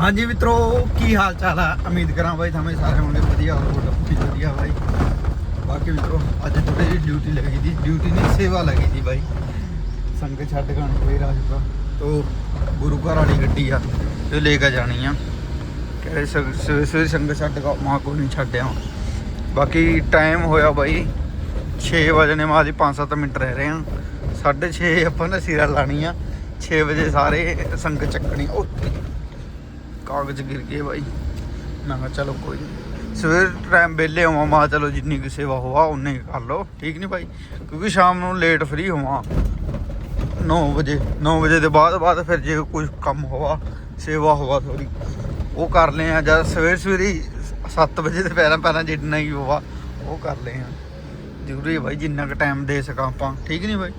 ਹਾਂਜੀ ਮਿੱਤਰੋ, ਕੀ ਹਾਲ ਚਾਲ ਆ? ਉਮੀਦ ਕਰਾਂ ਬਾਈ ਤੁਹਾਨੂੰ ਸਾਰੇ ਹੋਣਗੇ ਵਧੀਆ ਹੋਰ ਵਧੀਆ ਬਾਈ। ਬਾਕੀ ਮਿੱਤਰੋ, ਅੱਜ ਥੋੜੀ ਜਿਹੀ ਡਿਊਟੀ ਲੱਗੀ ਦੀ ਡਿਊਟੀ ਨਹੀਂ, ਸੇਵਾ ਲੱਗੀ ਦੀ ਬਾਈ। ਸੰਗਤ ਛੱਡ ਗਾਣ ਕੋਈ ਰਾਜੂਗਾ ਤੋ ਗੁਰੂ ਘਰ ਵਾਲੀ ਗੱਡੀ ਆ, ਤੇ ਲੈ ਕੇ ਜਾਣੀ ਆ। ਕਹੇ ਸਵੇਰੇ ਸਵੇਰੇ ਸੰਗਤ ਛੱਡ ਗਾ ਮਾਂ ਕੋ ਨਹੀਂ ਛੱਡਿਆ ਬਾਕੀ ਟਾਈਮ ਹੋਇਆ ਬਾਈ 6 ਵਜੇ ਨੇ ਮਾਂ ਦੀ 5-7 ਮਿੰਟ ਰਹਿ ਰਹੇ ਆ। 6:30 ਆਪਾਂ ਨੇ ਸਿਰਾ ਲਾਣੀ ਆ 6 ਵਜੇ ਸਾਰੇ ਸੰਗਤ ਚੱਕਣੀ ਉੱਥੇ ਕਾਗਜ਼ ਗਿਰ ਗਏ ਬਾਈ। ਮੈਂ ਕਿਹਾ ਚਲੋ ਕੋਈ ਨਹੀਂ ਸਵੇਰ ਟਾਈਮ ਵਿਹਲੇ ਹੋਵਾਂ, ਮਾ ਚਲੋ ਜਿੰਨੀ ਕੁ ਸੇਵਾ ਹੋਵਾ ਉਨੀ ਕੁ ਕਰ ਲਓ। ਠੀਕ ਨਹੀਂ ਭਾਈ ਕਿਉਂਕਿ ਸ਼ਾਮ ਨੂੰ ਲੇਟ ਫ੍ਰੀ ਹੋਵਾਂ। 9 ਵਜੇ 9 ਵਜੇ ਦੇ ਬਾਅਦ ਬਾਅਦ ਫਿਰ ਜੇ ਕੋਈ ਕੰਮ ਹੋਵਾ ਸੇਵਾ ਹੋਵਾ ਥੋੜੀ ਉਹ ਕਰ ਲਏ ਆ ਜਦ ਸਵੇਰ ਸਵੇਰੇ 7 ਵਜੇ ਦੇ ਪਹਿਲਾਂ ਪਹਿਲਾਂ ਜਿੰਨਾ ਹੀ ਹੋਵਾ ਉਹ ਕਰ ਲਏ ਆ ਜ਼ਰੂਰੀ ਹੈ ਭਾਈ ਜਿੰਨਾ ਕੁ ਟਾਈਮ ਦੇ ਸਕਾਂ ਆਪਾਂ। ਠੀਕ ਨਹੀਂ ਭਾਈ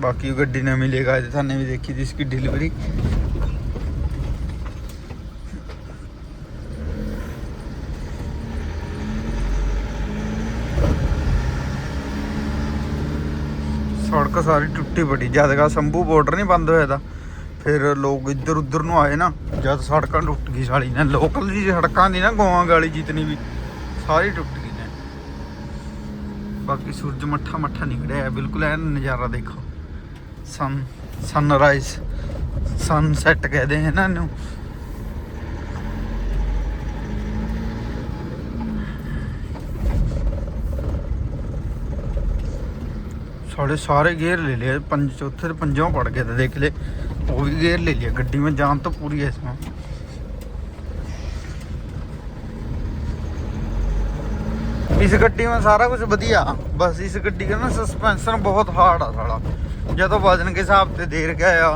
ਬਾਕੀ ਗੱਡੀ ਨਵੀਂ ਮਿਲੇਗਾ ਅੱਜ ਤੁਹਾਨੂੰ ਵੀ ਦੇਖੀ ਦੀ ਇਸकी ਡਿਲੀਵਰੀ ਸੜਕ ਸਾਰੀ ਟੁੱਟੀ ਪੜੀ ਜਦ ਕਾ ਸੰਭੂ ਬਾਰਡਰ ਨਹੀਂ ਬੰਦ ਹੋਇਆ ਤਾਂ, ਫਿਰ ਲੋਕ ਇੱਧਰ ਉੱਧਰ ਨੂੰ ਆਏ ਨਾ, ਜਦ ਸੜਕਾਂ ਟੁੱਟ ਗਈ ਸਾਲੀ ਨੇ। ਲੋਕਲ ਦੀ ਸੜਕਾਂ ਦੀ ਨਾ ਗੋਵਾਂ ਗਾਲੀ ਜਿਤਨੀ ਵੀ, ਸਾਰੀ ਟੁੱਟ ਗਈ ਨੇ। ਬਾਕੀ ਸੂਰਜ ਮੱਠਾ ਮੱਠਾ ਨਿਕਲਿਆ ਬਿਲਕੁਲ ਐਨ ਨਜ਼ਾਰਾ ਦੇਖੋ। ਸਨ ਸਨਰਾਈਜ਼ ਸਨਸੈਟ ਕਹਦੇ ਹਨ ਨਾ। ਇਹਨੂੰ ਸਾਡੇ ਸਾਰੇ ਗੇਅਰ ले लिए पंज चौथे से पंजों पड़ गए थे देख ले वो भी गेयर ले लिया गड्डी में जान तो पूरी है इसमें इस गड्डी में सारा कुछ बढ़िया बस इस गड्डी का ना सस्पेंशन बहुत हार्ड आ साला ਜਦੋਂ ਵਜ਼ਨ ਕੇ ਹਿਸਾਬ ਤੇ ਦੇਰ ਗਿਆ ਆ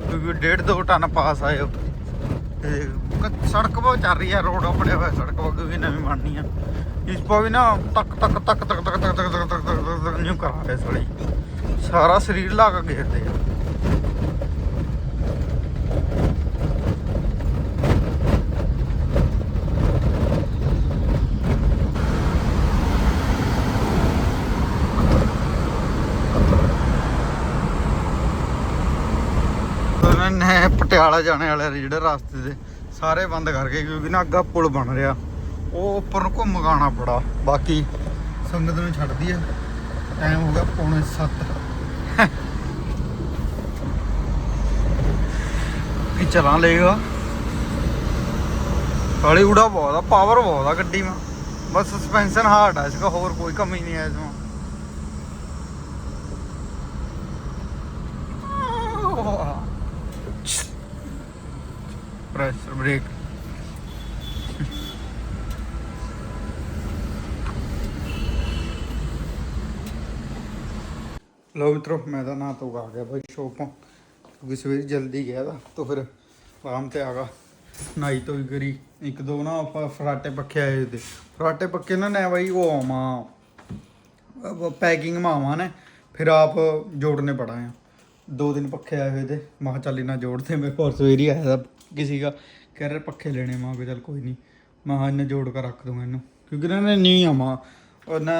ਕਿਉਂਕਿ ਡੇਢ ਦੋ ਟਨ ਪਾਸ ਆਏ ਤੇ ਕ- ਸੜਕ ਬਹੁਤ ਚੱਲ ਰਹੀ ਹੈ ਰੋਡ ਆਪਣੇ ਹੋਇਆ ਸੜਕ ਬਹੁਤ ਵੀ ਨਵੀਂ ਬਣਨੀ ਆ ਇਸ ਪਾ ਵੀ ਨਾ ਤੱਕ ਤੱਕ ਤੱਕ ਤੱਕ ਤੱਕ ਤੱਕ ਤੱਕ ਤੱਕ ਤੱਕ ਤੱਕ ਤੱਕ ਨਿਉ ਸਾਰਾ ਸਰੀਰ ਲਾ ਕੇ ਘੇਰਦੇ ਆ। ਨੇ ਪਟਿਆਲਾ ਜਾਣੇ ਵਾਲੇ ਜਿਹੜੇ ਰਸਤੇ ਦੇ, ਸਾਰੇ ਬੰਦ ਕਰਕੇ ਕਿਉਂਕਿ ਨਾ ਅੱਗਾ ਪੁਲ ਬਣ ਰਿਹਾ। ਉਹ ਉੱਪਰ ਨੂੰ ਘੁੰਮ ਗਾਣਾ ਪੜਾ। ਬਾਕੀ ਸੰਗਤ ਨੂੰ ਛੱਡਦੀ ਹੈ टाइम हो गया पौने सत्त चला लेगा हली उड़ा बहुत आ पावर बहुत आ ग्डी में। बस सस्पेंशन हार्ड है इसका होर कोई कमी नहीं है इसमें। प्रेशर ब्रेक ਲੋ ਮਿੱਤਰੋ, ਮੈਂ ਤਾਂ ਨਾ ਤੋਂ ਗਿਆ ਬਈ ਸ਼ੋਪੋਂ ਕਿਉਂਕਿ ਸਵੇਰ ਜਲਦੀ ਗਿਆ ਤਾਂ ਤਾਂ ਫਿਰ ਆਰਾਮ ਤੇ ਆ ਗਿਆ ਨਾਈ ਤੋਂ ਹੀ ਕਰੀ, ਇੱਕ ਦੋ ਨਾ ਆਪਾਂ ਫਰਾਟੇ ਪੱਕੇ ਆਏ ਹੋਏ ਤੇ। ਫਰਾਟੇ ਪੱਕੇ ਨਾ ਨੇ ਬਾਈ ਉਹ ਆਵਾਂ ਪੈਕਿੰਗ ਮਾਵਾਂ ਨੇ, ਫਿਰ ਆਪ ਜੋੜਨੇ ਪੜਾ ਆ। ਦੋ ਦਿਨ ਪੱਖੇ ਆਏ ਹੋਏ ਤੇ, ਮਾਂ ਚੱਲ ਇਹਨਾਂ ਜੋੜਦੇ ਮੇਰੇ ਕੋਰ ਸਵੇਰ ਹੀ ਆਇਆ ਕਿਸੇ ਦਾ ਕਹਿ ਰਿਹਾ ਪੱਖੇ ਲੈਣੇ, ਮਾਂ ਕੋ ਚੱਲ ਕੋਈ ਨਹੀਂ ਮਾਂ ਇਹਨਾਂ ਜੋੜ ਕੇ ਰੱਖ ਦੂੰਗਾ ਇਹਨੂੰ, ਕਿਉਂਕਿ ਨਾ ਨੇ ਨਹੀਂ ਆਵਾਂ ਨਾ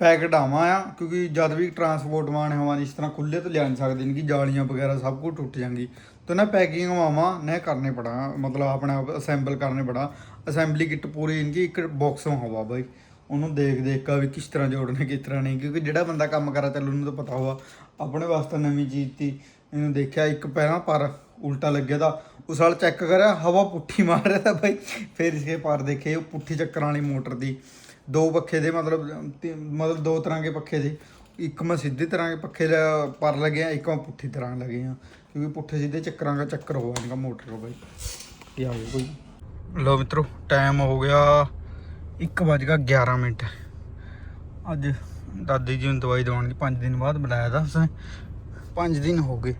ਪੈਕਟ ਆਵਾਂ ਆ, ਕਿਉਂਕਿ ਜਦ ਵੀ ਟਰਾਂਸਪੋਰਟ ਮਾਨ ਹਵਾਂ ਇਸ ਤਰ੍ਹਾਂ ਖੁੱਲੇ ਤੋਂ ਲਿਆ ਨਹੀਂ ਸਕਦੇ, ਨੇ ਕਿ ਜਾਲੀਆਂ ਵਗੈਰਾ ਸਭ ਕੁਝ ਟੁੱਟ ਜਾਂਗੀ ਤਾਂ ਨਾ ਪੈਕਿੰਗ ਮਾਵਾਂ ਨੇ ਕਰਨੇ ਪੜਾ, ਮਤਲਬ ਆਪਣੇ ਆਪ ਅਸੈਂਬਲ ਕਰਨੇ ਪੜਾ। ਅਸੈਂਬਲੀ ਕਿੱਟ ਪੂਰੀ ਇਨਕੀ ਇੱਕ ਬਾਕਸ ਹਵਾ ਬਾਈ। ਉਹਨੂੰ ਦੇਖ ਦੇਖ ਕੇ ਵੀ ਕਿਸ ਤਰ੍ਹਾਂ ਜੋੜਨੇ, ਕਿਸ ਤਰ੍ਹਾਂ ਨਹੀਂ, ਕਿਉਂਕਿ ਜਿਹੜਾ ਬੰਦਾ ਕੰਮ ਕਰਾ ਚੱਲ ਉਹਨੂੰ ਤਾਂ ਪਤਾ ਹੋਵਾ ਆਪਣੇ ਵਾਸਤੇ ਨਵੀਂ ਚੀਜ਼ ਤੀ, ਇਹਨੂੰ ਦੇਖਿਆ, ਇੱਕ ਪਹਿਲਾਂ ਪਰ ਉਲਟਾ ਲੱਗਿਆ ਤਾਂ ਉਸ ਵਾਲ ਚੈੱਕ ਕਰਿਆ, ਹਵਾ ਪੁੱਠੀ ਮਾਰ ਰਿਹਾ ਤਾਂ ਬਾਈ, ਫਿਰ ਇਸਕੇ ਪਰ ਦੇਖੇ, ਉਹ ਪੁੱਠੀ ਚੱਕਰਾਂ ਵਾਲੀ ਮੋਟਰ ਦੀ। ਦੋ ਪੱਖੇ ਦੇ ਮਤਲਬ, ਤੀ- ਮਤਲਬ ਦੋ ਤਰ੍ਹਾਂ ਦੇ ਪੱਖੇ ਦੇ ਇੱਕ ਮੈਂ ਸਿੱਧੇ ਤਰ੍ਹਾਂ ਦੇ ਪੱਖੇ ਦਾ ਪਰ ਲੱਗਿਆ ਇੱਕ ਮੈਂ ਪੁੱਠੀ ਤਰ੍ਹਾਂ ਲੱਗੇ ਆ। ਕਿਉਂਕਿ ਪੁੱਠੇ ਸਿੱਧੇ ਚੱਕਰਾਂ ਦਾ ਚੱਕਰ ਹੋਆ ਇਨਕਾ ਮੋਟਰ ਕੋ ਬਾਈ। ਇਹ ਆ ਗਿਆ ਕੋਈ। ਲੋ ਮਿੱਤਰੋ ਟਾਈਮ ਹੋ ਗਿਆ 1 ਵੱਜ ਗਿਆ 11 ਮਿੰਟ। ਅੱਜ ਦਾਦੀ ਜੀ ਨੂੰ ਦਵਾਈ ਦਵਾਉਣ ਦੀ 5 ਦਿਨ ਬਾਅਦ ਬੁਲਾਇਆ ਦਾ ਉਸਨੇ। 5 ਦਿਨ ਹੋ ਗਏ।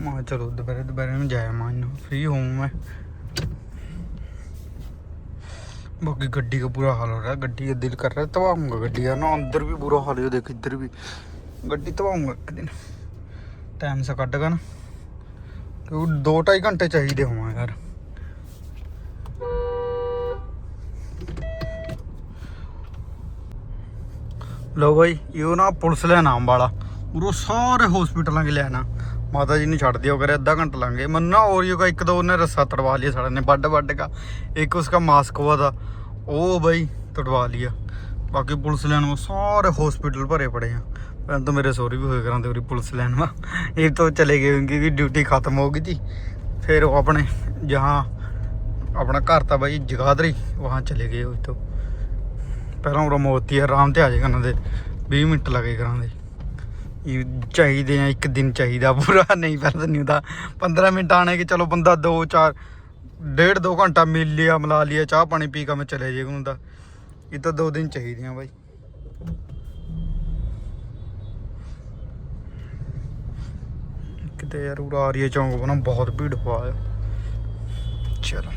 ਮੈਂ ਚਲੋ, ਦੁਪਹਿਰੇ ਦੁਪਹਿਰੇ ਨੂੰ ਜਾਇਆ, ਮੈਂ ਫ੍ਰੀ ਹੋਊਂ ਮੈਂ। बाकी गड्डी का बुरा हाल हो रहा है, गड्डी का दिल कर रहा है तबाह गड्डी का। ना, अंदर भी बुरा हाल हो देखो, इधर भी। गड्डी तबाऊँगा एक दिन। टाइम से कटगा ना। क्योंकि दो ढाई घंटे चाहिए हो यार लो भाई, यो ना पुलिस लेना वाला उ सारे हॉस्पिटलों के लेना। ਮਾਤਾ ਜੀ ਨੂੰ ਛੱਡ ਦਿਓ ਕਰੇ ਅੱਧਾ ਘੰਟਾ ਲੰਘੇ ਮੰਨਾ ਓਰੀਓ ਦਾ ਇੱਕ ਦੋ ਉਹਨੇ ਰੱਸਾ ਤੜਵਾ ਲਿਆ ਸਾਡੇ ਨੇ ਵੱਡ ਵੱਡ ਕਾ। ਇੱਕ ਉਸਕਾ ਮਾਸਕ ਹੁਆ ਦਾ ਉਹ ਬਈ ਤੜਵਾ ਲਿਆ। ਬਾਕੀ ਪੁਲਿਸ ਲੈਣ ਨੂੰ ਸਾਰੇ ਹਸਪੀਟਲ ਭਰੇ ਪੜੇ ਆ। ਪਹਿਲਾਂ ਤਾਂ ਮੇਰੇ ਸੋਰੀ ਵੀ ਹੋਏ ਕਰਾਂ ਕਰਾਂਦੇ ਉਰੀ ਪੁਲਿਸ ਲੈਣ ਵਾ ਇਹ ਤੋਂ ਚਲੇ ਗਏ ਵੀ ਡਿਊਟੀ ਖਤਮ ਹੋ ਗਈ ਸੀ। ਫਿਰ ਉਹ ਆਪਣੇ ਜਹਾਂ, ਆਪਣਾ ਘਰ ਤਾਂ ਬਾਈ ਜਗਾਦਰੀ ਵਹਾਂ ਚਲੇ ਗਏ ਉਹ ਤੋਂ। ਪਹਿਲਾਂ ਉਹ ਮੋਤੀ ਆਰਾਮ ਤੇ ਆ ਜਾਏ ਕਰਨਾਂ ਦੇ। 20 ਮਿੰਟ ਲੱਗੇ ਕਰਾਂ ਦੇ ਇਹ ਚਾਹੀਦੇ ਆ, ਇੱਕ ਦਿਨ ਚਾਹੀਦਾ ਪੂਰਾ, ਨਹੀਂ ਪਤਾ ਨਹੀਂ ਹੁੰਦਾ। 15 ਮਿੰਟ ਆਣੇ ਕਿ ਚਲੋ ਬੰਦਾ 2 4 ਡੇਢ 2 ਘੰਟਾ ਮਿਲ ਲਿਆ, ਮਲਾ ਲਿਆ, ਚਾਹ ਪਾਣੀ ਪੀ ਕੇ ਮੈਂ ਚਲੇ ਜੇ ਹੁੰਦਾ। ਇਹ ਤਾਂ ਦੋ ਦਿਨ ਚਾਹੀਦੇ ਆ ਬਾਈ। ਕਿਤੇ ਯਾਰ ਉਰਾ ਆਰੀਆ ਚੌਂਕ ਬਣਾ, ਬਹੁਤ ਭੀੜ ਹੋਆ ਚਲੋ।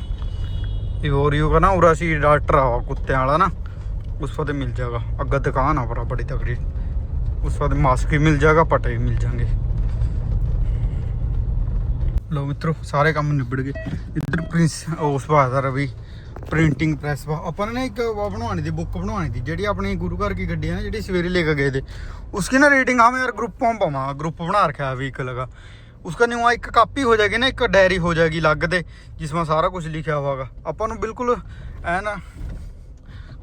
ਇਹ ਹੋਰੀਓ ਕਾ ਨਾ, ਉਰਾ ਸੀ ਡਾਕਟਰ ਆ, ਕੁੱਤਿਆਂ ਵਾਲਾ ਨਾ, ਉਸ ਤੇ ਮਿਲ ਜਾਗਾ ਅੱਗਾ ਦੁਕਾਨ ਆ, ਬੜਾ, ਬੜੀ ਤਕੜੀ। उस पर मास्क भी मिल जाएगा पटे भी मिल जाएंगे ਲੋ ਮਿੱਤਰੋ ਸਾਰੇ ਕੰਮ ਨਿਬੜ ਗਏ ਇੱਧਰ ਪ੍ਰਿੰਸ ਉਸ ਬਾਜ਼ਾਰ ਰਵੀ ਪ੍ਰਿੰਟਿੰਗ ਪ੍ਰੈਸ ਆਪਾਂ ਨੇ ਨਾ ਇੱਕ ਉਹ ਬਣਵਾਉਣੀ ਦੀ ਬੁੱਕ ਬਣਵਾਉਣੀ ਦੀ ਜਿਹੜੀ ਆਪਣੀ ਗੁਰੂ ਘਰ ਕੀ ਗੱਡੀ ਹੈ ਨਾ ਜਿਹੜੀ ਸਵੇਰੇ ਲੈ ਕੇ ਗਏ थे उसकी ना रेटिंग हम यार ग्रुपों में पावा ग्रुप बना रखा है व्हीकल का उसका नहीं हुआ एक कापी हो जाएगी ना एक डायरी हो जाएगी अलग दे जिसमें सारा कुछ लिखा होगा अपन ਨੂੰ ਬਿਲਕੁਲ ਐ ਨਾ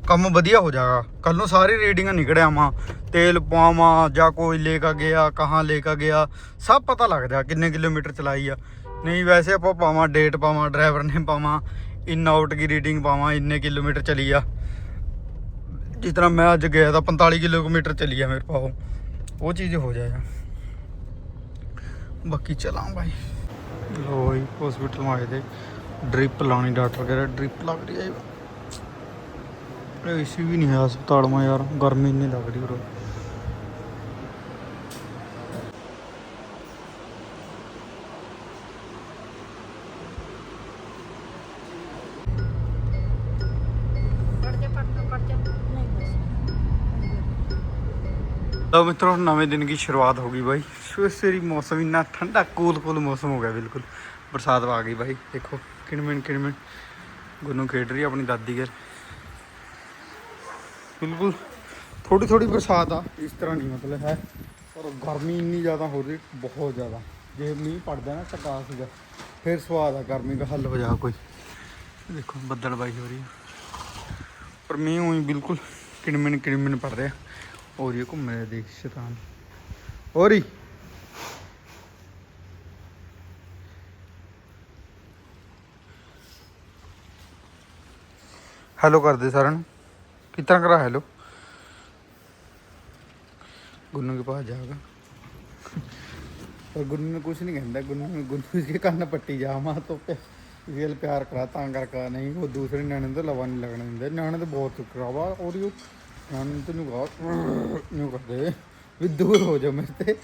ਕੰਮ ਵਧੀਆ ਹੋ ਜਾਏਗਾ। ਕੱਲ ਨੂੰ ਸਾਰੀ ਰੀਡਿੰਗਾਂ ਨਿਕੜ ਆਵਾਂ, ਤੇਲ ਪਾਵਾਂ ਜਾਂ ਕੋਈ ਲੈ ਕੇ ਗਿਆ, ਕਹਾਂ ਲੈ ਕੇ ਗਿਆ, ਸਭ ਪਤਾ ਲੱਗ ਜਾ ਕਿੰਨੇ ਕਿਲੋਮੀਟਰ ਚਲਾਈ ਆ। ਨਹੀਂ ਵੈਸੇ ਆਪਾਂ ਪਾਵਾਂ ਡੇਟ ਪਾਵਾਂ ਡਰਾਈਵਰ ਨੇ ਪਾਵਾਂ ਇਨ ਆਊਟ ਦੀ ਰੀਡਿੰਗ ਪਾਵਾਂ, ਇੰਨੇ ਕਿਲੋਮੀਟਰ ਚਲੀ ਆ। ਜਿਸ ਤਰ੍ਹਾਂ ਮੈਂ ਅੱਜ ਗਿਆ ਤਾਂ 45 ਕਿਲੋਮੀਟਰ ਚਲੀ ਆ ਮੇਰੇ ਪਾਓ। ਉਹ ਚੀਜ਼ ਹੋ ਜਾਏਗਾ ਬਾਕੀ ਚਲਾਂ ਭਾਈ ਲੋ ਜੀ ਹਸਪੀਟਲ ਮਾ ਆਏ ਤੇ ਡ੍ਰਿਪ ਲਾਉਣੀ, ਡਾਕਟਰ ਕਹਿੰਦਾ ਡ੍ਰਿਪ ਲੱਗ ਰਹੀ ਹੈ ਏਸੀ ਵੀ ਨਹੀਂ ਹੈ ਹਸਪਤਾਲ ਮਾ ਯਾਰ, ਗਰਮੀ ਇੰਨੀ ਲੱਗ ਰਹੀ ਉਰੇ। ਪੜ ਜਾ ਪੜ ਜਾ ਪੜ ਜਾ ਨਹੀਂ ਬਸ ਲਓ ਮਿੱਤਰੋ, ਨਵੇਂ ਦਿਨ ਦੀ ਸ਼ੁਰੂਆਤ ਹੋ ਗਈ ਬਾਈ। ਸਵੇਰ ਸਵੇਰੀ ਮੌਸਮ ਇੰਨਾ ਠੰਡਾ ਕੂਲ ਕੂਲ ਮੌਸਮ ਹੋ ਗਿਆ, ਬਿਲਕੁਲ। ਬਰਸਾਤ ਆ ਗਈ ਬਾਈ, ਦੇਖੋ ਕਿਣਮਿਣ ਕਿਣਮਿਣ ਗੁੰਨੂ ਖੇਡ ਰਹੀ ਆ ਆਪਣੀ ਦਾਦੀ ਘਰ ਬਿਲਕੁਲ ਥੋੜੀ ਥੋੜੀ ਬਰਸਾਤ ਆ। ਇਸ ਤਰ੍ਹਾਂ ਨਹੀਂ ਮਤਲਬ ਹੈ। ਪਰ ਗਰਮੀ ਇੰਨੀ ਜ਼ਿਆਦਾ ਹੋ ਰਹੀ ਬਹੁਤ ਜ਼ਿਆਦਾ। ਜੇ ਮੀਂਹ ਪੜਦਾ ਨਾ ਟਕਾ ਸੀਗਾ ਫਿਰ ਸਵਾਦ ਆ ਗਰਮੀ ਦਾ, ਹੱਲ ਹੋ ਜਾ ਕੋਈ। ਦੇਖੋ ਬੱਦਲ ਬਾਈ ਹੋ ਰਹੀ ਹੈ। ਪਰ ਮੀਂਹ ਉਹੀ ਬਿਲਕੁਲ ਕਿਣਮਿਣ ਕਿਣਮਿਣ ਪੜ ਰਿਹਾ। ਔਰ ਇਹ ਘੁੰਮ ਰਿਹਾ ਦੇਖ, ਸ਼ੈਤਾਨ। ਔਰੀ ਹੈਲੋ ਕਰਦੇ ਸਾਰਿਆਂ ਨੂੰ। कितना करा हेलो गुन्नू के पास जाएगा पर गुन्नू ने कुछ नहीं कहता गुन्नू ने गुन्नू इसके कान पट्टी जा मां तो पे इसके लिए प्यार करा ਤਾਂ ਕਰਕੇ ਨਹੀਂ ਉਹ ਦੂਸਰੇ ਨਿਆਣੇ ਤੋਂ ਲਵਾ ਨਹੀਂ ਲੱਗਣ ਦਿੰਦੇ ਨਿਆਣੇ ਤਾਂ ਬਹੁਤ ਕਰਾਵਾ ਔਰ ਉਹ ਨਿਆਣੇ ਤੈਨੂੰ ਕਹਾ ਨਿਉ ਕਰਦੇ ਵੀ ਦੂਰ ਹੋ ਜਾ ਮੇਰੇ ਤੇ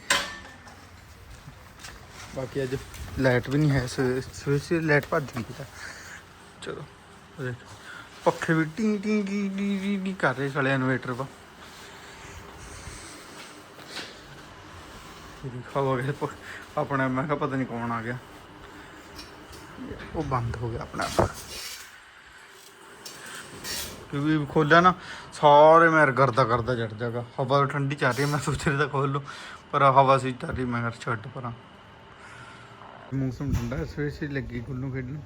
ਬਾਕੀ ਅੱਜ ਲਾਈਟ ਵੀ ਨਹੀਂ ਹੈ ਸਵੇਰ ਸੇ ਲਾਈਟ ਭੱਜ ਗਈ ਤਾਂ ਚਲੋ ਉਹ ਦੇਖ, ਪੱਖੇ ਵੀ ਟੀ ਟੀ ਟੀ ਟੀ ਟੀ ਕਰ ਰਹੇ ਸਾਲੇ ਇਨਵੇਟਰ ਪਾ। ਹਵਾ ਗਏ ਆਪਣਾ ਮੈਂ ਕਿਹਾ ਪਤਾ ਨਹੀਂ ਕੌਣ ਆ ਗਿਆ। ਉਹ ਬੰਦ ਹੋ ਗਿਆ ਆਪਣਾ। ਆਪ ਕਿਉਂਕਿ ਖੋਲਿਆ ਨਾ ਸਾਰੇ ਮੈਂ ਗਰਦਾ ਕਰਦਾ ਚੜ ਜਾਗਾ। ਹਵਾ ਠੰਡੀ ਚੱਲ ਰਹੀ ਮੈਂ ਸੋਚ ਰਿਹਾ ਤਾਂ ਖੋਲ ਲਓ ਪਰ ਹਵਾ ਸੀ ਚੱਲ ਰਹੀ ਮੈਂ ਕਿਹਾ ਛੱਡ ਪਰਾਂ। ਮੌਸਮ ਠੰਡਾ ਹੈ, ਸਵੇਰ ਲੱਗੀ ਗੁੱਲੂ ਖੇਡਣ।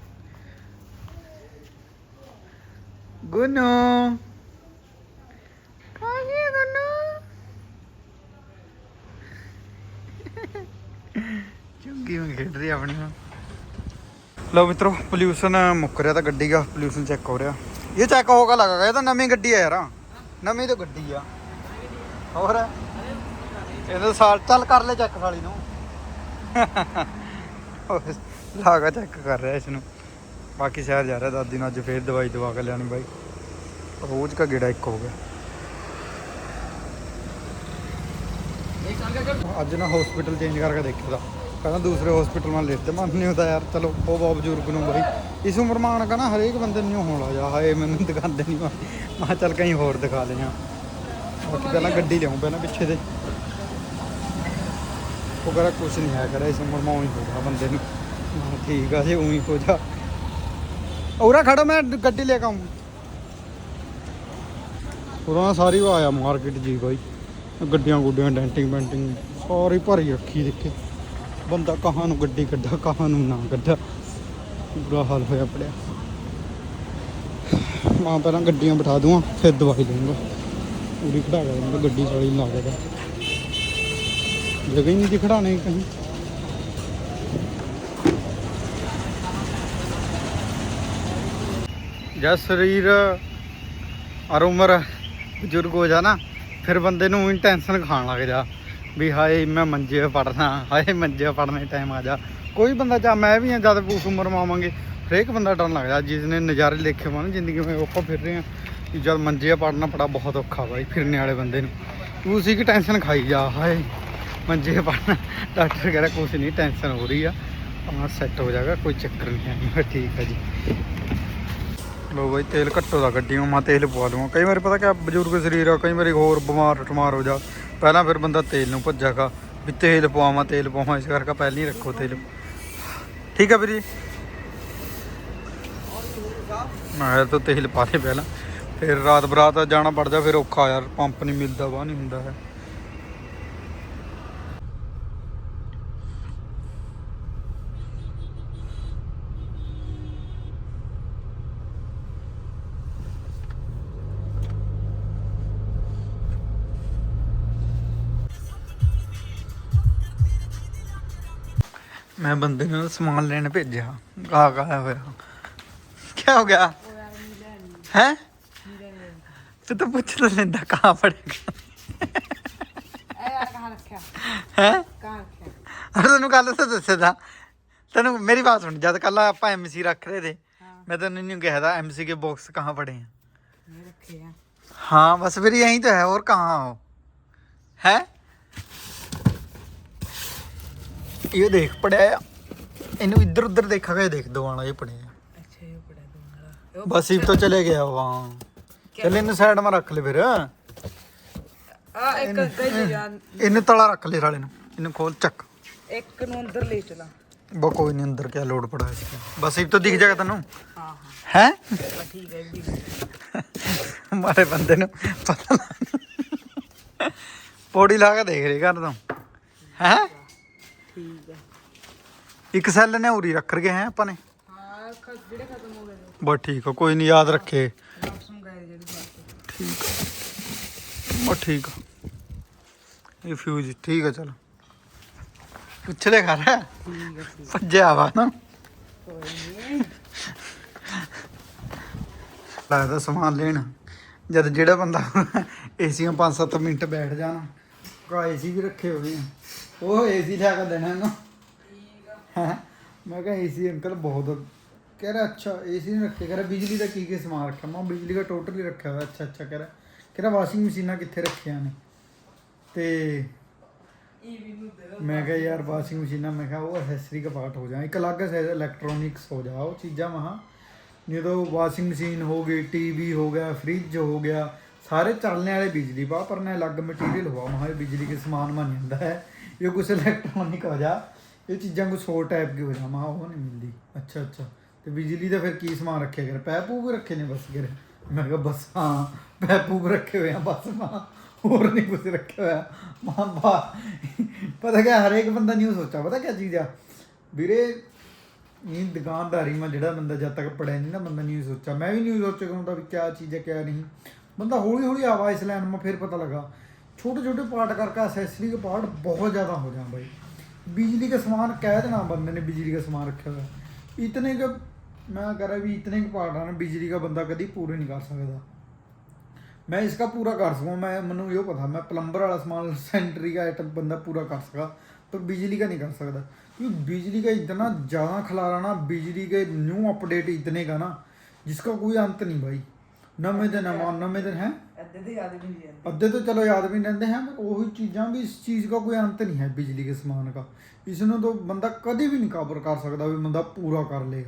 ਗੁੰਨੂ। ਕਾਹੀ ਗੁੰਨੂ? ਚੁੰਗੀ ਮੈਂ ਖੇਡ ਰਹੀ ਆਪਣੀ ਨਾਲ ਲਓ ਮਿੱਤਰੋ ਪੋਲਿਊਸ਼ਨ ਮੁੱਕ ਰਿਹਾ ਤਾਂ ਗੱਡੀ ਦਾ ਪੋਲਿਊਸ਼ਨ ਚੈੱਕ ਹੋ ਰਿਹਾ। ਇਹ ਚੈੱਕ ਹੋਗਾ ਲੱਗਾ ਇਹ ਤਾਂ ਨਵੀਂ ਗੱਡੀ ਆ ਯਾਰ। ਨਵੀਂ ਤਾਂ ਗੱਡੀ ਆ। ਹੋਰ? ਇਹਦਾ ਸਾਲ ਚੱਲ ਕਰ ਲੈ ਚੈੱਕ ਸਾਲੀ ਨੂੰ। ਲਾਗਾ ਚੈੱਕ ਕਰ ਰਿਹਾ ਇਸ ਨੂੰ। ਬਾਕੀ ਸ਼ਹਿਰ ਜਾ ਰਿਹਾ, ਦਾਦੀ ਨੂੰ ਅੱਜ ਫੇਰ ਦਵਾਈ ਦਵਾ ਕੇ ਲੈਣੀ ਬਾਈ। ਰੋਜ਼ ਦਾ ਗੇੜਾ ਇੱਕ ਹੋ ਗਿਆ। ਅੱਜ ਨਾ ਹਸਪੀਟਲ ਚੇਂਜ ਕਰਕੇ ਦੇਖਿਆ। ਦਾ ਕਹਿੰਦਾ ਦੂਸਰੇ ਹਸਪੀਟਲ ਮੈਂ ਲਿਫਟ ਮਨ ਨਹੀਂ ਹੁੰਦਾ ਯਾਰ, ਚਲੋ, ਉਹ ਬਹੁਤ ਬਜ਼ੁਰਗ ਨੂੰ ਬਾਈ। ਇਸ ਉਮਰ ਮਾਨ ਕਹਿੰਦਾ ਹਰੇਕ ਬੰਦੇ ਨੂੰ ਹੋਣਾ ਜਾ, ਹਾਏ, ਮੈਨੂੰ ਦਿਖਾਉਂਦੇ ਨਹੀਂ ਮੈਂ ਚੱਲ ਕਹੀਂ ਹੋਰ ਦਿਖਾ ਲਿਆ ਬਾਕੀ ਪਹਿਲਾਂ ਗੱਡੀ ਲਿਆਉਂ, ਪਹਿਲਾਂ ਪਿੱਛੇ ਦੇ। ਉਹ ਕਹਿੰਦਾ ਕੁਛ ਨਹੀਂ ਹੈ ਕਰਾ ਇਸ ਉਮਰ ਮਾਂ ਉਹੀ ਹੋਗਾ ਬੰਦੇ ਨੂੰ। ਠੀਕ ਆ ਜੇ ਉਹੀ ਹੋ ਜਾ। ਔਰਾ ਖੜਾ, ਮੈਂ ਗੱਡੀ ਲੈ ਕੇ ਆऊं ਉਰਾਂ ਸਾਰੀ ਉਹ ਆਇਆ ਮਾਰਕੀਟ ਜੀ ਬਾਈ। ਗੱਡੀਆਂ ਗੁੱਡੀਆਂ, ਡੈਂਟਿੰਗ ਪੈਂਟਿੰਗ ਸਾਰੀ ਭਰੀ ਰੱਖੀ ਦੇਖੇ। ਬੰਦਾ ਕਹਾਂ ਨੂੰ ਗੱਡੀ ਕੱਢਾ, ਕਹਾਂ ਨੂੰ ਨਾ ਕੱਢਾ। ਬੁਰਾ ਹਾਲ ਹੋਇਆ ਪੜਿਆ। ਮਾਂ ਪਹਿਲਾਂ ਗੱਡੀਆਂ ਬਿਠਾ ਦੂੰਗਾ, ਫਿਰ ਦਵਾਈ ਲਊਂਗਾ। ਪੂਰੀ ਖੜਾ ਕੇ ਗੱਡੀ ਸਾਲੀ ਲਾ ਕੇ ਜਗ੍ਹਾ ਹੀ ਨਹੀਂ ਦੀ ਕਹੀਂ। ਜਦ ਸਰੀਰ ਔਰ ਉਮਰ ਬਜ਼ੁਰਗ ਹੋ ਜਾ ਨਾ ਫਿਰ ਬੰਦੇ ਨੂੰ ਟੈਨਸ਼ਨ ਖਾਣ ਲੱਗ ਜਾ, ਵੀ ਹਾਏ ਮੈਂ ਮੰਜੇ 'ਤੇ ਪੜਨਾ ਹਾਏ ਮੰਜੇ 'ਤੇ ਪੜਨੇ ਟਾਈਮ ਆ ਜਾ। ਕੋਈ ਬੰਦਾ ਚਾ ਮੈਂ ਵੀ ਆ, ਜਦ ਉਸ ਉਮਰ ਮਾਵਾਂਗੇ ਹਰੇਕ ਬੰਦਾ ਡਰਨ ਲੱਗ ਜਾ, ਜਿਸ ਨੇ ਨਜ਼ਾਰੇ ਦੇਖੇ ਹੋਣ, ਜ਼ਿੰਦਗੀ ਵਿੱਚ ਆਪਾਂ ਫਿਰ ਰਹੇ ਆ ਕਿ ਜਦ ਮੰਜੇ 'ਤੇ ਪੜਨਾ ਪੜਾ ਬਹੁਤ ਔਖਾ ਬਾਈ ਫਿਰਨੇ ਵਾਲੇ ਬੰਦੇ ਨੂੰ। ਤੂੰ ਸੀ ਕਿ ਟੈਨਸ਼ਨ ਖਾਈ ਜਾ, ਹਾਏ ਮੰਜੇ 'ਤੇ ਪੜਨਾ ਡਾਕਟਰ ਕਹਿੰਦਾ ਕੁਛ ਨਹੀਂ ਟੈਨਸ਼ਨ ਹੋ ਰਹੀ ਆ ਆਪਣਾ ਸੈੱਟ ਹੋ ਜਾਏਗਾ, ਕੋਈ ਚੱਕਰ ਨਹੀਂ ਹੈ ਠੀਕ ਹੈ ਜੀ। ਲੋ ਬਾਈ, ਤੇਲ ਘੱਟੋ ਦਾ ਗੱਡੀ ਮੈਂ ਤੇਲ ਪਵਾ ਲਵਾਂ ਕਈ ਵਾਰੀ ਪਤਾ ਕਿ ਬਜ਼ੁਰਗ ਸਰੀਰ ਆ, ਕਈ ਵਾਰੀ ਹੋਰ ਬਿਮਾਰ, ਠਮਾਰ ਹੋ ਜਾ। ਪਹਿਲਾਂ ਫਿਰ ਬੰਦਾ ਤੇਲ ਨੂੰ ਭੱਜਾਗਾ ਵੀ ਤੇਲ ਪਵਾਵਾਂ ਤੇਲ ਪਵਾਵਾਂ, ਇਸ ਕਰਕੇ ਪਹਿਲਾਂ ਹੀ ਰੱਖੋ ਤੇਲ। ਠੀਕ ਆ ਵੀਰ ਜੀ? ਮੈਂ ਕਿਹਾ ਤਾਂ ਤੇਲ ਪਾ ਦੇ ਪਹਿਲਾਂ। ਫਿਰ ਰਾਤ ਬਰਾਤ ਜਾਣਾ ਪੜ ਜਾ ਫਿਰ ਔਖਾ ਯਾਰ, ਪੰਪ ਨਹੀਂ ਮਿਲਦਾ, ਵਾਹ ਨਹੀਂ ਹੁੰਦਾ ਹੈ। ਮੈਂ ਬੰਦੇ ਨੂੰ ਸਮਾਨ ਲੈਣ ਭੇਜਿਆ। ਆ ਗਿਆ ਹੋਇਆ ਕੀ ਹੋ ਗਿਆ? ਹੈ? ਤੂੰ ਪੁੱਛ ਤਾਂ ਲੈਂਦਾ ਕਹਾਂ ਫੜੇਗਾ ਹੈ? ਕਹਾਂ ਰੱਖਿਆ? ਅਰ ਤੈਨੂੰ ਕੱਲ ਤਾਂ ਦੱਸਿਆ ਤੈਨੂੰ ਮੇਰੀ ਬਾਤ ਸੁਣ ਜਦ ਕੱਲ ਆਪਾਂ ਐਮਸੀ ਰੱਖ ਰਹੇ ਤੇ ਮੈਂ ਤੈਨੂੰ ਨਹੀਂ ਕਹਿਦਾ ਐਮਸੀ ਕੇ ਬਾਕਸ ਕਹਾਂ ਫੜੇ ਆ? ਹਾਂ ਬਸ ਫਿਰ ਇਹੀ ਤਾਂ ਹੈ ਹੋਰ ਕਹਾਂ ਹੋ ਹੈ? ਇਹ ਦੇਖ ਪੜਿਆ ਆ। ਇਹਨੂੰ ਇੱਧਰ ਉੱਧਰ ਦੇਖਾ ਕੇ ਦੇਖ ਦਵਾਣਾ ਇਹ ਪੜਿਆ ਅੱਛਾ ਇਹ ਬੜਾ ਦੁੰਗਲਾ ਬਸ ਇਹ ਤੋਂ ਚਲੇ ਗਿਆ ਵਾਂ ਚੱਲ ਇਹਨੂੰ ਸਾਈਡ 'ਮਾ ਰੱਖ ਲੈ ਫਿਰ। ਆ ਇੱਕ ਅੱਗੇ ਜਾਨ ਰੱਖ ਲੈ ਰਾਲੇ ਨੂੰ। ਇਹਨੂੰ ਖੋਲ ਚੱਕ। ਇੱਕ ਨੂੰ ਅੰਦਰ ਲੈ ਚਲਾ। ਬਾ ਕੋਈ ਨਹੀਂ ਅੰਦਰ ਕਿਆ ਲੋਡ ਪੜਾ ਇਸ ਤੇ। ਬਸ ਇਹ ਤੋਂ ਦਿਖ ਜਾਗਾ ਤੈਨੂੰ। ਹਾਂ ਹਾਂ। ਹੈ? ਠੀਕ ਹੈ ਜੀ। ਮਾਰੇ ਬੰਦੇ ਨੂੰ ਪਤਾ ਪੌੜੀ ਲਾ ਕੇ ਦੇਖ ਰਹੀ ਘਰ ਤੋਂ। ਹੈ? ਇੱਕ ਸੈੱਲ ਨੇ ਉਰੀ ਰੱਖ ਰਗੇ ਹੈ ਆਪਾਂ ਨੇ। ਹਾਂ ਖ- ਜਿਹੜੇ ਖਤਮ ਹੋ ਗਏ ਨੇ। ਬਸ ਠੀਕ ਆ ਕੋਈ ਨਹੀਂ ਯਾਦ ਰੱਖੇ। ਵਾਪਸ ਮੰਗਾਏ ਜਿਹੜੇ ਬਾਅਦ ਠੀਕ ਆ। ਬਸ ਠੀਕ ਆ। ਇਹ ਫਿਊਜ਼ ਠੀਕ ਆ ਚਲ। ਪੁੱਛਦੇ ਘਰ। ਠੀਕ ਹੈ ਠੀਕ ਭੱਜਿਆ ਵਾ ਨਾ। ਕੋਈ ਨਹੀਂ। ਲੱਗਦਾ ਸਮਾਨ ਲੈਣ। ਜਦ ਜਿਹੜਾ ਬੰਦਾ ਏਸੀਆਂ 5-7 ਮਿੰਟ ਬੈਠ ਜਾਣਾ ਕਾ ਏਸੀ ਵੀ ਰੱਖੇ ਹੋਏ ਆ। ਉਹ ਏਸੀ ਲਿਆ ਕੇ ਦੇਣਾ ਇਹਨੂੰ। ਹੈਂ? ਮੈਂ ਕਿਹਾ ਏਸੀ ਅੰਕਲ ਬਹੁਤ ਕਹਿ ਰਿਹਾ ਅੱਛਾ ਏਸੀ ਨਹੀਂ ਰੱਖੇ ਕਹਿ ਰਿਹਾ ਬਿਜਲੀ ਦਾ ਕੀ ਕੀ ਸਮਾਨ ਰੱਖਿਆ ਮੈਂ ਕਿਹਾ ਬਿਜਲੀ ਦਾ ਟੋਟਲੀ ਰੱਖਿਆ ਹੋਇਆ ਅੱਛਾ ਅੱਛਾ ਕਹਿ ਰਿਹਾ ਕਹਿ ਰਿਹਾ ਵਾਸ਼ਿੰਗ ਮਸ਼ੀਨਾਂ ਕਿੱਥੇ ਰੱਖੀਆਂ ਨੇ ਤੇ ਇਹ ਵੀ ਨੂੰ ਦੇ ਮੈਂ ਕਿਹਾ ਯਾਰ ਵਾਸ਼ਿੰਗ ਮਸ਼ੀਨਾਂ ਮੈਂ ਕਿਹਾ ਉਹ ਐਕਸੈਸਰੀ ਦਾ ਪਾਰਟ ਹੋ ਜਾ ਇੱਕ ਅਲੱਗ ਇਲੈਕਟ੍ਰੋਨਿਕਸ ਹੋ ਜਾ ਉਹ ਚੀਜ਼ਾਂ ਮਹਾ ਜਦੋਂ ਵਾਸ਼ਿੰਗ ਮਸ਼ੀਨ ਹੋ ਗਈ ਟੀਵੀ ਹੋ ਗਿਆ ਫ੍ਰਿਜ ਹੋ ਗਿਆ ਸਾਰੇ ਚੱਲਣੇ ਵਾਲੇ ਬਿਜਲੀ ਪਾ ਪਰ ਨਾ ਅਲੱਗ ਮਟੀਰੀਅਲ हुआ महा ये बिजली के समान मान ਜਾਂਦਾ ਹੈ ਇਹ ਕੁਛ ਇਲੈਕਟ੍ਰੋਨਿਕ ਹੋ ਜਾ ਇਹ ਚੀਜ਼ਾਂ ਕੁਝ ਹੋਰ ਟਾਈਪ ਕੀ ਹੋ ਜਾਵਾਂ ਉਹ ਨਹੀਂ ਮਿਲਦੀ। ਅੱਛਾ ਅੱਛਾ। ਤੇ ਬਿਜਲੀ ਦਾ ਫਿਰ ਕੀ ਸਮਾਨ ਰੱਖਿਆ ਕਰ? ਪੈਪੂ ਵੀ ਰੱਖੇ ਨੇ ਬਸ ਕਰ। ਮੈਂ ਕਿਹਾ ਬਸ, ਹਾਂ ਪੈਪੂ ਵੀ ਰੱਖੇ ਹੋਏ ਆ ਬਸ, ਮਾਂ ਹੋਰ ਨਹੀਂ ਕੁਝ ਰੱਖਿਆ ਹੋਇਆ। ਮਾਂ ਬਾ, ਪਤਾ ਕਿ ਹਰੇਕ ਬੰਦਾ ਨਹੀਂ ਸੋਚਾ ਪਤਾ ਕੀ ਚੀਜ਼ ਆ? ਵੀਰੇ, ਇਹ ਦੁਕਾਨਦਾਰੀ ਮੈਂ ਜਿਹੜਾ ਬੰਦਾ ਜਦ ਤੱਕ ਪੜਿਆ ਨਹੀਂ ਨਾ, ਬੰਦਾ ਨਹੀਂ ਸੋਚਾ ਮੈਂ ਵੀ ਨਹੀਂ ਸੋਚਿਆ ਕਰੂੰਦਾ ਵੀ ਕੀ ਚੀਜ਼ ਹੈ ਕਿਆ ਨਹੀਂ। ਬੰਦਾ ਹੌਲੀ ਹੌਲੀ ਆਵਾਜ਼ ਲੈਣ ਮੈਂ ਫਿਰ ਪਤਾ ਲੱਗਾ। ਛੋਟੇ ਛੋਟੇ ਪਾਰਟ ਕਰਕੇ ਐਸੈਸਰੀ ਦੇ ਪਾਰਟ ਬਹੁਤ ਜ਼ਿਆਦਾ ਹੋ ਜਾਂ ਬਾਈ। बिजली का सामान कह देना बंदे ने बिजली का सामान रखा हुआ है इतने का मैं कह रहा भी इतने के पार्ट हैं बिजली का बंदा कभी पूरे नहीं कर सकता मैं इसका पूरा कर सकूँ मैं मैंने यो पता मैं प्लम्बर वाला सामान सेंटरी का आइटम बंदा पूरा कर सका पर बिजली का नहीं कर सकता क्योंकि बिजली का इतना ज़्यादा खिलारा ना बिजली के न्यू अपडेट इतने का ना जिसका कोई अंत नहीं भाई नवे दिन है नवे दिन है ਅੱਧੇ ਤੋਂ ਚਲੋ ਯਾਦ ਵੀ ਨਹੀਂ ਰਹਿੰਦੇ ਅੱधे तो ਚੀਜ਼ਾਂ ਵੀ ਇਸ ਚੀਜ਼ ਦਾ ਕੋਈ ਅੰਤ ਨਹੀਂ ਹੈ, ਬਿਜਲੀ ਦੇ ਸਮਾਨ का ਇਸ ਨੂੰ ਤਾਂ ਬੰਦਾ बिजली ਵੀ ਨਹੀਂ ਕਾਬਰ ਕਰ ਸਕਦਾ ਵੀ ਬੰਦਾ ਪੂਰਾ ਕਰ काबर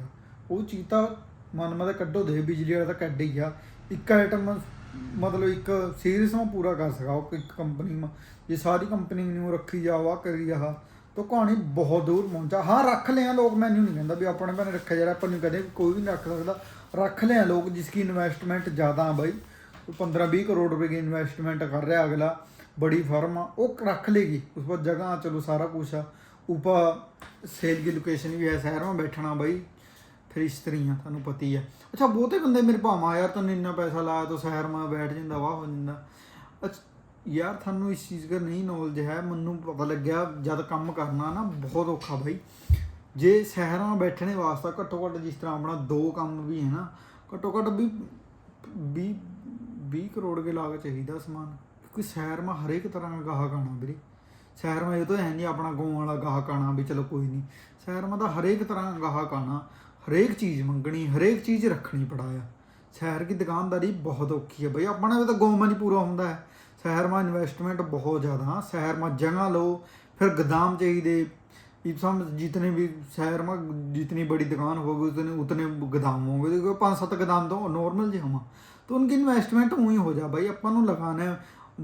ਉਹ ਚੀਜ਼ ਤਾਂ ਮਨ ਮਤ ਕੱਢੋ ਦੇ, ਬਿਜਲੀ ਵਾਲਾ ਤਾਂ ਕੱਢ ਹੀ ਆ। ਇੱਕ ਆਈਟਮ ਮਤਲਬ ਇੱਕ ਸੀਰੀਅਸ ਨੂੰ ਪੂਰਾ ਕਰ ਸਕਾ ਉਹ ਇੱਕ ਕੰਪਨੀ ਮਾ ਜੇ ਸਾਰੀ ਕੰਪਨੀ ਨੂੰ ਰੱਖੀ ਜਾ ਜਾਵਾ ਕਰੀ ਆਹ, ਤਾਂ ਕਹਾਣੀ ਬਹੁਤ ਦੂਰ ਪਹੁੰਚਾ ਹਾਂ, ਰੱਖ ਲਿਆ ਲੋਕ ਮੈਨੂੰ ਨਹੀਂ ਕਹਿੰਦਾ ਵੀ ਆਪਣੇ ਭੈਣ ਰੱਖਿਆ ਜਾ ਰਿਹਾ ਆਪਾਂ ਨੂੰ ਕਦੇ ਕੋਈ ਵੀ ਨਹੀਂ ਰੱਖ ਸਕਦਾ। ਰੱਖ ਲਿਆ ਲੋਕ, ਜਿਸ ਕੀ ਇਨਵੈਸਟਮੈਂਟ ਜ਼ਿਆਦਾ ਆ ਬਾਈ। 15 20 करोड़ रुपए की इन्वेस्टमेंट कर रहा है अगला बड़ी फर्म आ वो रख लेगी उस पर जगह चलो सारा कुछ आ ऊपर सेल की लोकेशन भी है शहर में बैठना भाई ਫਿਰ ਇਸਤਰੀਆਂ ਤੁਹਾਨੂੰ ਪਤੀ ਹੈ ਅੱਛਾ ਬਹੁਤੇ ਬੰਦੇ ਮੇਰੇ ਭਾਵਾਂ ਯਾਰ ਤੈਨੂੰ ਇੰਨਾ ਪੈਸਾ ਲਾਇਆ ਤੂੰ ਸ਼ਹਿਰ ਮੈਂ ਬੈਠ ਜਾਂਦਾ ਵਾਹ ਹੋ ਜਾਂਦਾ ਅੱਛਾ ਯਾਰ ਤੁਹਾਨੂੰ ਇਸ ਚੀਜ਼ ਦਾ ਨਹੀਂ ਨੌਲੇਜ ਹੈ ਮੈਨੂੰ ਪਤਾ ਲੱਗਿਆ ਜਦ ਕੰਮ ਕਰਨਾ ਨਾ ਬਹੁਤ ਔਖਾ ਭਾਈ ਜੇ ਸ਼ਹਿਰਾਂ ਬੈਠਣੇ ਵਾਸਤੇ ਘੱਟੋ ਘੱਟ ਜਿਸ ਤਰ੍ਹਾਂ ਆਪਣਾ ਦੋ ਕੰਮ ਵੀ ਹੈ ਨਾ ਘੱਟੋ ਘੱਟ ਵੀ 20 20 ਕਰੋੜ ਦੇ ਲਾਗ ਚਾਹੀਦਾ ਸਮਾਨ, ਕਿਉਂਕਿ ਸ਼ਹਿਰ ਮਾ ਹਰੇਕ ਤਰ੍ਹਾਂ ਦਾ ਗਾਹਕ ਆਣਾ ਵੀਰੇ। ਸ਼ਹਿਰ ਮਾ ਇਹ ਤਾਂ ਹੈ ਨਹੀਂ ਆਪਣਾ ਗੋਂ ਵਾਲਾ ਗਾਹਕ ਆਣਾ ਵੀ ਚਲੋ ਕੋਈ ਨਹੀਂ। ਸ਼ਹਿਰ ਮਾ ਦਾ ਹਰੇਕ ਤਰ੍ਹਾਂ ਦਾ ਗਾਹਕ ਆਣਾ ਹਰੇਕ ਚੀਜ਼ ਮੰਗਣੀ, ਹਰੇਕ ਚੀਜ਼ ਰੱਖਣੀ ਪੜਾਇਆ ਸ਼ਹਿਰ ਦੀ ਦੁਕਾਨਦਾਰੀ ਬਹੁਤ ਔਖੀ ਹੈ ਬਈ, ਆਪਣਾ ਵੀ ਤਾਂ ਗੋਮਾ ਨਹੀਂ ਪੂਰਾ ਹੁੰਦਾ ਹੈ। ਸ਼ਹਿਰ ਮਾ ਇਨਵੈਸਟਮੈਂਟ ਬਹੁਤ ਜ਼ਿਆਦਾ ਸ਼ਹਿਰ ਮਾ ਜਗ੍ਹਾ ਲਓ, ਫਿਰ ਗਦਾਮ ਚਾਹੀਦੇ। ਇਹ ਸਮ ਜਿਤਨੇ ਵੀ ਸ਼ਹਿਰ ਮਾ ਜਿਤਨੀ ਬੜੀ ਦੁਕਾਨ ਹੋਗੀ ਉਤਨੇ ਉਤਨੇ ਗਦਾਮ ਹੋਗੇ ਦੇਖੋ 5-7 ਗਦਾਮ ਤਾਂ ਨੋਰਮਲ ਜੀ ਹਮਾ तो उनकी इन्वेस्टमेंट वही हो जा भाई अपन ਨੂੰ लगाना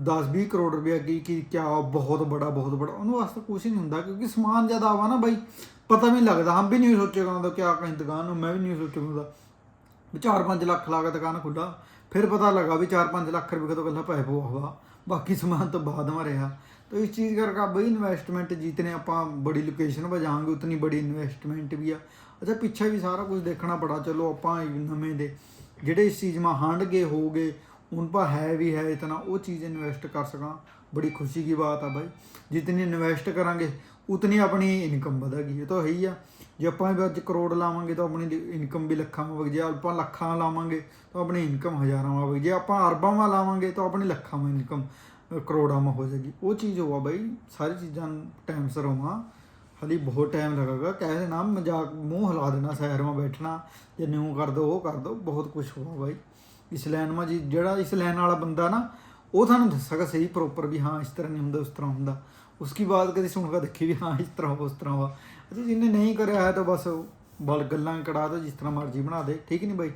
दस बीस करोड़ रुपया की कि क्या बहुत बड़ा बहुत बड़ा उन्होंने वास्ते कुछ नहीं होता क्योंकि समान ज़्यादा आवा ना भाई पता भी नहीं लगता हम भी नहीं सोचेगा तो क्या कहीं दुकान हो मैं भी नहीं सोचूंगा ਵੀ 4-5 ਲੱਖ ਲਾ ਕੇ ਦੁਕਾਨ ਖੁੱਲਾ ਫਿਰ ਪਤਾ ਲੱਗਾ ਵੀ 4-5 ਲੱਖ ਰੁਪਏ ਤੋਂ ਕੱਲਾ ਪੈਸੇ ਹੋਵਾ ਬਾਕੀ ਸਮਾਨ ਤੋਂ ਬਾਅਦ ਮਾ ਰਿਹਾ तो इस चीज़ करके बड़ी इन्वेस्टमेंट जितने ਆਪਾਂ ਬੜੀ ਲੋਕੇਸ਼ਨ 'ਤੇ ਜਾਵਾਂਗੇ ਉਤਨੀ ਬੜੀ ਇਨਵੈਸਟਮੈਂਟ ਵੀ ਆ ਅੱਛਾ ਪਿੱਛੇ ਵੀ ਸਾਰਾ ਕੁਝ ਦੇਖਣਾ ਪੜਾ ਚਲੋ ਆਪਾਂ ਨਵੇਂ ਦੇ ਜਿਹੜੇ ਇਸ ਚੀਜ਼ ਮਾ ਹੰਡ ਗਏ ਹੋਗੇ उन पर है भी है इतना वो चीज़ इन्वेस्ट कर सका बड़ी खुशी की बात है भाई जितनी इन्वेस्ट करांगे ਉਤਨੀ ਆਪਣੀ ਇਨਕਮ ਵਧੇਗੀ ਇਹ ਤਾਂ ਹੈ ਹੀ ਆ ਜੇ ਆਪਾਂ ਵੀ ਅੱਜ ਕਰੋੜ ਲਾਵਾਂਗੇ ਤਾਂ ਆਪਣੀ ਇਨਕਮ ਵੀ ਲੱਖਾਂ ਵਿੱਚ ਵਗ ਜੇ ਆਪਾਂ ਲੱਖਾਂ ਲਾਵਾਂਗੇ ਤਾਂ ਆਪਣੀ ਇਨਕਮ ਹਜ਼ਾਰਾਂ ਵਿੱਚ ਵਗ ਜੇ ਆਪਾਂ ਅਰਬਾਂ ਵਿੱਚ ਲਾਵਾਂਗੇ ਤਾਂ ਆਪਣੀ ਲੱਖਾਂ ਵਿੱਚ ਇਨਕਮ ਕਰੋੜਾਂ ਵਿੱਚ ਹੋ ਜਾਏਗੀ ਉਹ ਚੀਜ਼ ਹੋਆ ਬਾਈ ਸਾਰੀ ਚੀਜ਼ਾਂ ਟਾਈਮ ਸਿਰ ਹੋਵਾ ਹਾਲੀ ਬਹੁਤ ਟਾਈਮ ਲੱਗੇਗਾ। ਕਹਿ ਦੇਣਾ ਮਜ਼ਾਕ ਮੂੰਹ ਹਿਲਾ ਦੇਣਾ ਸ਼ਹਿਰ ਵਿੱਚ ਬੈਠਣਾ, ਜੇ ਨਿਊ ਕਰ ਦੋ, ਉਹ ਕਰ ਦੋ, ਬਹੁਤ ਕੁਝ ਹੋਆ ਬਾਈ। ਇਸ ਲਾਈਨ ਮਾ ਜੀ, ਜਿਹੜਾ ਇਸ ਲਾਈਨ ਵਾਲਾ ਬੰਦਾ ਨਾ, ਉਹ ਤੁਹਾਨੂੰ ਦੱਸੇਗਾ ਸਹੀ ਪ੍ਰੋਪਰ ਵੀ ਹਾਂ, ਇਸ ਤਰ੍ਹਾਂ ਨਹੀਂ ਹੁੰਦਾ, ਉਸ ਤਰ੍ਹਾਂ ਹੁੰਦਾ। ਉਸकी ਬਾਤ ਕਦੇ ਸੁਣ ਕੇ ਦੇਖੀ ਵੀ ਹਾਂ, ਇਸ ਤਰ੍ਹਾਂ, ਉਸ ਤਰ੍ਹਾਂ ਵਾ। ਅੱਛਾ, ਜਿਹਨੇ ਨਹੀਂ ਕਰਿਆ ਹੈ ਤਾਂ ਬਸ ਬਲ ਗੱਲਾਂ ਕੜਾ ਦੋ, ਜਿਸ ਤਰ੍ਹਾਂ ਮਰਜ਼ੀ ਬਣਾ ਦੇ। ਠੀਕ ਨਹੀਂ ਬਾਈ?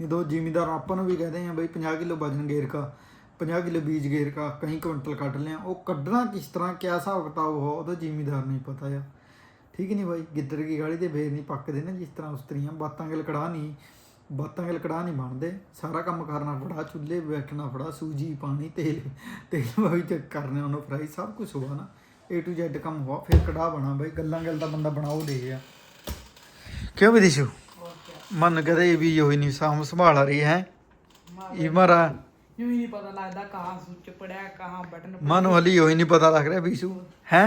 ਇਹ ਦੋ ਜ਼ਿਮੀਦਾਰ ਆਪਾਂ ਨੂੰ ਵੀ ਕਹਦੇ ਆ ਬਈ 50 ਕਿਲੋ ਵਜਨ ਗੇਰ ਕਾ 50 ਕਿਲੋ ਬੀਜ ਗੇਰ ਕਾ ਕहीं ਕੁਇੰਟਲ ਕੱਢ ਲਿਆ, ਉਹ ਕੱਢਣਾ ਕਿਸ ਤਰ੍ਹਾਂ, ਕਿਆ ਹਿਸਾਬ ਕਿਤਾਬ ਹੋ ਉਹਦਾ ਜ਼ਿਮੀਦਾਰ ਨਹੀਂ ਪਤਾ ਆ। ਠੀਕ ਨਹੀਂ ਬਾਈ ਗਿੱਦੜ ਕੀ ਗਾਲੀ ਦੇ ਫੇਰ ਨਹੀਂ ਪੱਕਦੇ ਨਾ ਜਿਸ ਤਰ੍ਹਾਂ ਉਸਤਰੀਆਂ ਬਾਤਾਂ ਗਿਲ ਕੜਾ ਨਹੀਂ ਬਾਤਾਂ ਗਿਲ ਕੜਾ ਨਹੀਂ ਬਣਦੇ। ਸਾਰਾ ਕੰਮ ਕਰਨਾ ਫੜਾ ਚੁੱਲ੍ਹੇ ਬੈਠਣਾ ਫੜਾ ਸੂਜੀ ਪਾਣੀ ਤੇਲ ਤੇਲ ਬਾਈ ਚੈੱਕ ਕਰਨਾ ਉਹਨੂੰ ਫਰਾਈ ਸਭ ਕੁਝ ਹੋਵਾ ਨਾ। A to Z ਕੰਮ ਹੋਆ ਫੇਰ ਕੜਾ ਬਣਾ ਬਾਈ ਗੱਲਾਂ ਗੱਲ ਦਾ ਬੰਦਾ ਬਣਾਓ ਦੇ ਆ। ਕਿਉਂ ਵੀ ਦਿਸ਼ੂ? ਮਨ ਕਦੇ ਵੀ ਹੋਈ ਨਹੀਂ ਸਾਮ ਸੰਭਾਲ ਰਹੀ ਹੈ। ਇਹ ਮਾਰਾ ਯੂੰ ਹੀ ਨਹੀਂ ਪਤਾ ਲੱਗਦਾ ਕਹਾਂ ਸੁੱਚ ਪੜਿਆ ਕਹਾਂ ਬਟਨ ਮਨ ਹਲੀ ਹੋਈ ਨਹੀਂ ਪਤਾ ਲੱਗ ਰਿਹਾ ਬੀਸ਼ੂ ਹੈ?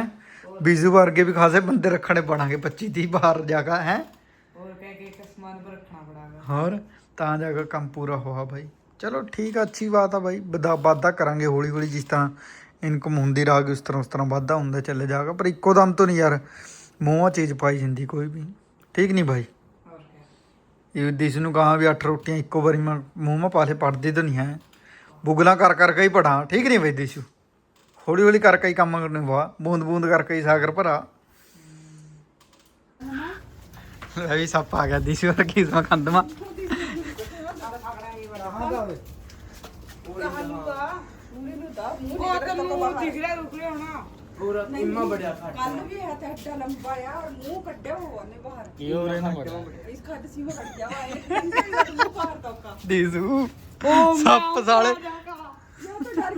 ਬੀਜੂ ਵਰਗੇ ਵੀ ਖਾਸੇ ਬੰਦੇ ਰੱਖਣੇ ਪਣਾਗੇ 25 30 ਬਾਹਰ ਜਾਗਾ ਹੈ? ਹੋਰ ਕਹਿ ਕੇ ਕਸਮਾਨ ਰੱਖਣਾ ਪੜਾਗਾ। ਹੋਰ? ਤਾਂ ਜਾ ਕੇ ਕੰਮ ਪੂਰਾ ਹੋਆ ਭਾਈ ਚਲੋ ਠੀਕ ਆ ਅੱਛੀ ਬਾਤ ਆ ਭਾਈ ਵਾਧਾ ਕਰਾਂਗੇ ਹੌਲੀ ਹੌਲੀ ਜਿਸ ਤਰ੍ਹਾਂ ਇਨਕਮ ਹੁੰਦੀ ਰਾਗ ਉਸ ਤਰ੍ਹਾਂ ਉਸ ਤਰ੍ਹਾਂ ਵਾਧਾ ਹੁੰਦਾ ਚੱਲੇ ਜਾਗਾ। ਪਰ ਇੱਕੋ ਦਮ ਤੋਂ ਨਹੀਂ ਯਾਰ ਮੂੰਹਾਂ ਚੀਜ਼ ਪਾਈ ਜਾਂਦੀ ਕੋਈ ਵੀ। ਠੀਕ ਨਹੀਂ ਭਾਈ ਇਹ ਦਿਸ ਨੂੰ ਕਹਾ ਵੀ ਅੱਠ ਰੋਟੀਆਂ ਇੱਕੋ ਵਾਰੀ ਮੈਂ ਮੂੰਹ ਮਾ ਪਾਲੇ ਪੜਦੀ ਤਾਂ ਨਹੀਂ ਹੈ। ਬੁਗਲਾ ਕਰ ਕਰ ਕੇ ਹੀ ਪੜਾਂ ਠੀਕ ਨਹੀਂ ਭਾਈ ਦਿਸ਼ੂ? ਹੌਲੀ ਹੌਲੀ ਕਰਕੇ ਹੀ ਕੰਮ ਕਰਨੇ ਵਾ ਬੂੰਦ ਬੂੰਦ ਕਰਕੇ ਹੀ ਸਾਗਰ ਭਰਾ। ਲੈ ਵੀ ਸੱਪ ਆ ਗਿਆ ਦਿਸ਼ੂ ਵਰਗੀ ਸਮਾਂ ਕੰਦਮਾ ਉਹ ਤਾਂ ਮੂੰਹ ਦਿਖ ਰਿਹਾ ਰੁਕ ਰਿਹਾ ਹੋਣਾ ਕੱਲ ਵੀ ਹੈ ਤੇ ਅੱਡਾ ਲੰਬਾ ਆ ਔਰ ਮੂੰਹ ਕੱਢਿਆ ਹੋਇਆ ਨੇ ਬਾਹਰ। ਕੀ ਹੋ ਰਿਹਾ ਨਾ ਇਸ ਖੱਡ ਸੀ ਉਹ ਕੱਢ ਗਿਆ ਵਾ ਇਹ। ਮੂੰਹ ਬਾਹਰ ਤੋਕਾ ਦਿਸ਼ੂ ਸੱਪ ਸਾਲੇ। ਮੈਂ ਤਾਂ ਡਰ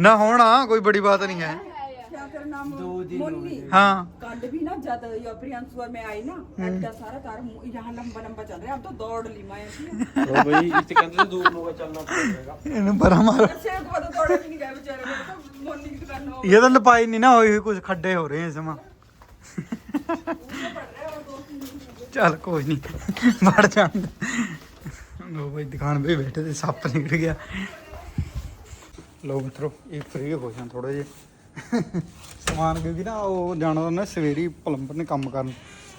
ਨਾ ਹੋਣਾ ਕੋਈ ਬੜੀ ਬਾਤ ਨਹੀਂ ਹੈ क्या तेरा नाम मुन्नी हाँ कल भी ना ज्यादा ये प्रियांशु और मैं आई ना अड्डा सारा तार मुंह- यहाँ लंबा लंबा चल रहा है अब तो दौड़ ली मैं ऐसी तो भाई इस कहते हैं दूर लोग चलना पड़ेगा ਇਹਨੂੰ ਬੜਾ ਮਾਰ ऐसे तो पता दौड़े भी नहीं गए बेचारे को तो मुन्नी की दुकान हो ਇਹ ਤਾਂ ਲਪਾਈ ਨਹੀਂ ਨਾ ਹੋਈ ਕੁਝ ਖੱਡੇ ਹੋ ਰਹੇ ਇਸ ਸਮਾਂ ਚੱਲ ਕੋਈ ਨਹੀਂ ਵੜ ਜਾਂਦਾ ਲੋ ਬਈ, ਦੁਕਾਨ 'ਤੇ ਬੈਠੇ ਤੇ ਸੱਪ ਨਿਕਲ ਗਿਆ। ਲੋ ਮਿੱਤਰੋ, ਇਹ ਫ੍ਰੀ ਹੋ ਜਾਂ ਥੋੜਾ ਜਿਹਾ। ਸਮਾਨ ਕਿਉਂਕਿ ਨਾ ਉਹ ਜਾਣਾ ਨਾ ਸਵੇਰੀ ਪਲੰਬਰ ਨੇ ਕੰਮ ਕਰਨ।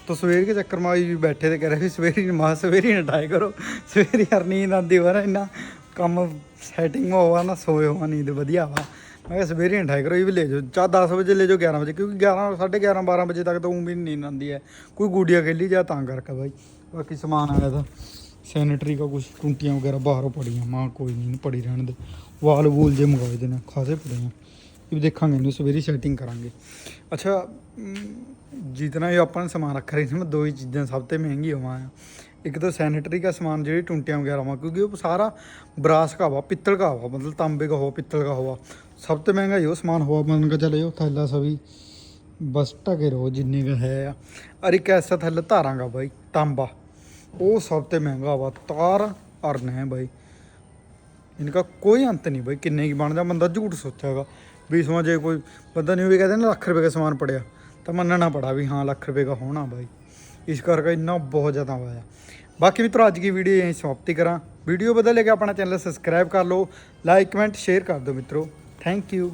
ਤੋ ਸਵੇਰ ਕੇ ਚੱਕਰ ਮਾਈ ਵੀ ਬੈਠੇ ਤੇ ਕਹ ਰਹੇ ਵੀ ਸਵੇਰੀ ਮਾ ਸਵੇਰੀ ਨਾ ਟਾਈ ਕਰੋ। ਸਵੇਰੀ ਹਰ ਨੀਂਦ ਆਉਂਦੀ ਵਾ ਇੰਨਾ ਕੰਮ ਸੈਟਿੰਗ ਹੋਵਾ ਨਾ ਸੋਏ ਹੋਵਾ ਨੀਂਦ ਵਧੀਆ ਵਾ। ਮੈਂ ਕਿਹਾ ਸਵੇਰੇ ਨਾ ਕਰੋ, ਇਹ ਵੀ ਲੈ ਜਾਓ। ਚਾਹ 10 ਵਜੇ ਲੈ ਜਾਓ 11 ਵਜੇ, ਕਿਉਂਕਿ 11 11:30 12 ਵਜੇ ਤੱਕ ਤਾਂ ਉਹ ਵੀ ਨੀਂਦ ਆਉਂਦੀ ਹੈ। ਕੋਈ ਗੁੱਡੀਆਂ ਖੇਲੀ ਜਾ ਤਾਂ ਕਰਕੇ ਬਾਈ। ਬਾਕੀ ਸਮਾਨ ਆਇਆ ਤਾਂ। ਸੈਨੇਟਰੀ ਦਾ ਕੁਝ ਟੁੰਟੀਆਂ ਵਗੈਰਾ ਬਾਹਰੋਂ ਪੜੀਆਂ ਮਾਂ ਕੋਈ ਨਹੀਂ ਪੜੀ ਰਹਿਣ ਦੇ ਵਾਲ ਵੂਲ ਜੇ ਮੰਗਾਏ ਦੇ ਨੇ ਖਾਸੇ ਪੜੇ ਆ ਇਹ ਵੀ ਦੇਖਾਂਗੇ ਇਹਨੂੰ ਸਵੇਰੀ ਸੈਟਿੰਗ ਕਰਾਂਗੇ ਅੱਛਾ ਅਮ, ਜਿਤਨਾ ਇਹ ਆਪਾਂ ਨੇ ਸਮਾਨ ਰੱਖ ਰਹੇ ਸੀ ਮੈਂ ਦੋ ਹੀ ਚੀਜ਼ਾਂ ਸਭ ਤੋਂ ਮਹਿੰਗੀ ਹੋਵਾਂ ਆ ਇੱਕ ਤਾਂ ਸੈਨੇਟਰੀ ਦਾ ਸਮਾਨ ਜਿਹੜੀ ਟੁੰਟੀਆਂ ਵਗੈਰਾ ਵਾ ਕਿਉਂਕਿ ਉਹ ਸਾਰਾ ਬਰਾਸ का हुआ पित्तल का हुआ मतलब तांबे का हुआ पित्तल का हुआ ਸਭ ਤੋਂ ਮਹਿੰਗਾ ਇਹ ਸਮਾਨ ਹੋਆ ਮੰਨ ਕੇ ਚਲੇ ਉਹ ਥੈਲਾ ਸਭੀ बस टके रहो जिन्ने का है और एक ऐसा थैला तारा का भाई तांबा वो सब ते महंगा वा तार और न भाई इनका कोई अंत नहीं भाई किन्ने की बन जा बंदा झूठ सोचेगा भी इसमें जे कोई बंदा नहीं भी कहते ना लख रुपए का समान पड़िया तो मनना पड़ा भी हाँ लख रुपए का होना भाई इस करके इन्ना बहुत ज़्यादा होया बाकी मित्रों आज की वीडियो यहीं समाप्ति करा वीडियो बदल लेके अपना चैनल सब्सक्राइब कर लो लाइक कमेंट शेयर कर दो मित्रों थैंक यू